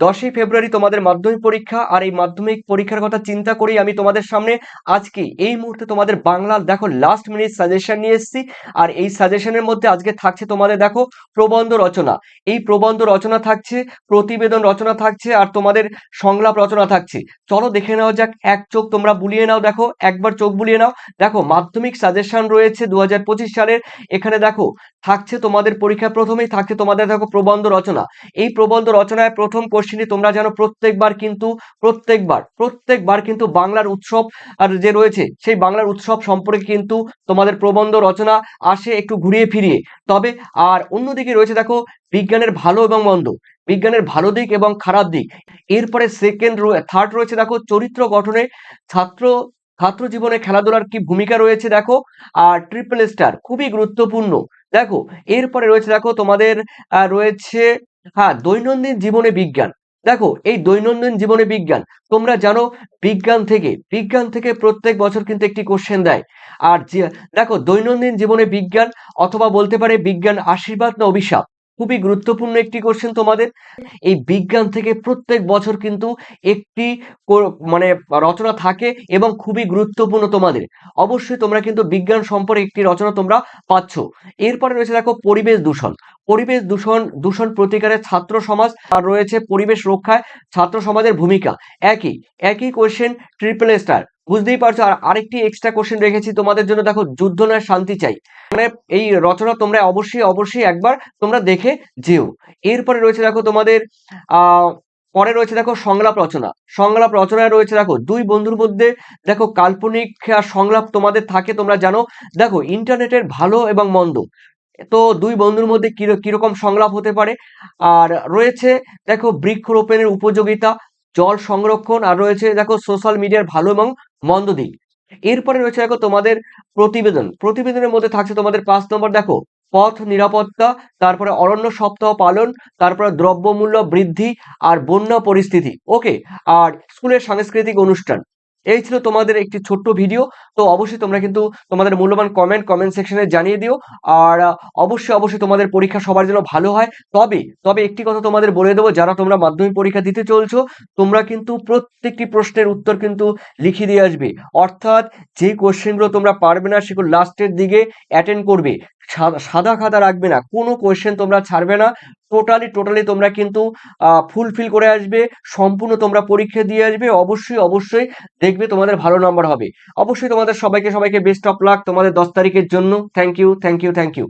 দশই ফেব্রুয়ারি তোমাদের মাধ্যমিক পরীক্ষা, আর এই মাধ্যমিক পরীক্ষার কথা চিন্তা করেই আমি তোমাদের সামনে আজকে এই মুহূর্তে তোমাদের বাংলার দেখো লাস্ট মিনিট সাজেশন নিয়ে এসেছি। আর এই সাজেশনের মধ্যে আজকে থাকছে তোমাদের, দেখো, প্রবন্ধ রচনা। এই প্রবন্ধ রচনা থাকছে, প্রতিবেদন রচনা থাকছে, আর তোমাদের সংলাপ রচনা থাকছে। চলো দেখে নাও যাক, এক চোখ তোমরা বুলিয়ে নাও, দেখো, একবার চোখ বুলিয়ে নাও। দেখো, মাধ্যমিক সাজেশন রয়েছে দু হাজার পঁচিশ সালের। এখানে দেখো, থাকছে তোমাদের পরীক্ষা প্রথমেই, থাকছে তোমাদের, দেখো, প্রবন্ধ রচনা। এই প্রবন্ধ রচনায় প্রথম কোশ্চেনই তোমরা জানো প্রত্যেকবার কিন্তু, প্রত্যেকবার প্রত্যেকবার কিন্তু বাংলার উৎসব আর যে রয়েছে, সেই বাংলার উৎসব সম্পর্কে কিন্তু তোমাদের প্রবন্ধ রচনা আসে একটু ঘুরিয়ে ফিরিয়ে। তবে আর অন্যদিকে রয়েছে দেখো, বিজ্ঞানের ভালো এবং মন্দ, বিজ্ঞানের ভালো দিক এবং খারাপ দিক। এরপরে সেকেন্ড থার্ড রয়েছে দেখো, চরিত্র গঠনে ছাত্র ছাত্র জীবনে খেলাধুলার কি ভূমিকা রয়েছে দেখো, আর ট্রিপল স্টার খুবই গুরুত্বপূর্ণ। দেখো, এরপরে রয়েছে দেখো তোমাদের রয়েছে হ্যাঁ দৈনন্দিন জীবনে বিজ্ঞান। দেখো, এই দৈনন্দিন জীবনে বিজ্ঞান, তোমরা জানো বিজ্ঞান থেকে বিজ্ঞান থেকে প্রত্যেক বছর কিন্তু একটি কোশ্চেন দেয়। আর দেখো, দৈনন্দিন জীবনে বিজ্ঞান, অথবা বলতে পারে বিজ্ঞান আশীর্বাদ না অভিশাপ। খুবই গুরুত্বপূর্ণ একটি কোশ্চেন তোমাদের। এই বিজ্ঞান থেকে প্রত্যেক বছর কিন্তু একটি মানে রচনা থাকে এবং খুবই গুরুত্বপূর্ণ তোমাদের। অবশ্যই তোমরা কিন্তু বিজ্ঞান সম্পর্কে একটি রচনা তোমরা পাচ্ছ। এরপরে রয়েছে দেখো পরিবেশ দূষণ। পরিবেশ দূষণ দূষণ প্রতিকারে ছাত্র সমাজ আর রয়েছে পরিবেশ রক্ষায় ছাত্র সমাজের ভূমিকা। একই একই কোশ্চেন ট্রিপল স্টার বুঝতেই পারছ? আর আরেকটি এক্সট্রা কোশ্চেন রেখেছি তোমাদের জন্য। দেখো, যুদ্ধ নয়, শান্তি চাই। এই রচনা তোমরা অবশ্যই অবশ্যই একবার তোমরা দেখে যেও। এরপরে রয়েছে দেখো তোমাদের পরে রয়েছে দেখো সংলাপ রচনা। সংলাপ রচনায় রয়েছে দেখো দুই বন্ধুর মধ্যে দেখো কাল্পনিক সংলাপ তোমাদের থাকে, তোমরা জানো। দেখো ইন্টারনেটের ভালো এবং মন্দ। তো দুই বন্ধুর মধ্যে কির- কীরকম সংলাপ হতে পারে? আর রয়েছে দেখো বৃক্ষরোপণের উপযোগিতা, জল সংরক্ষণ, আর রয়েছে দেখো সোশ্যাল মিডিয়ার ভালো এবং মন্দ দিক। এরপরে রয়েছে দেখো তোমাদের প্রতিবেদন। প্রতিবেদনের মধ্যে থাকছে তোমাদের পাঁচ নম্বর, দেখো, পথ নিরাপত্তা, তারপরে অরণ্য সপ্তাহ পালন, তারপরে দ্রব্যমূল্য বৃদ্ধি আর বন্যা পরিস্থিতি। ওকে? আর স্কুলের সাংস্কৃতিক অনুষ্ঠান। এই ছিল তোমাদের একটি ছোট্ট ভিডিও তো অবশ্যই তোমরা কিন্তু তোমাদের মূল্যবান কমেন্ট কমেন্ট সেকশনে জানিয়ে দিও। আর অবশ্যই অবশ্যই তোমাদের পরীক্ষা সবার জন্য ভালো হয়। তবে তবে একটি কথা তোমাদের বলে দেবো, যারা তোমরা মাধ্যমিক পরীক্ষা দিতে চলছো, তোমরা কিন্তু প্রত্যেকটি প্রশ্নের উত্তর কিন্তু লিখে দিয়ে আসবে। অর্থাৎ যে কোশ্চেনগুলো তোমরা পারবে না, সেগুলো লাস্টের দিকে অ্যাটেন্ড করবে। সাদা খাতা রাখবে না। কোনো কোয়েশ্চেন তোমরা ছাড়বে না। টোটালি টোটালি তোমরা কিন্তু ফুলফিল করে আসবে। সম্পূর্ণ তোমরা পরীক্ষা দিয়ে আসবে। অবশ্যই অবশ্যই দেখবে তোমাদের ভালো নম্বর হবে। অবশ্যই তোমাদের সবাইকে সবাইকে বেস্ট অফ লাক তোমাদের দশ তারিখের জন্য। Thank you thank you thank you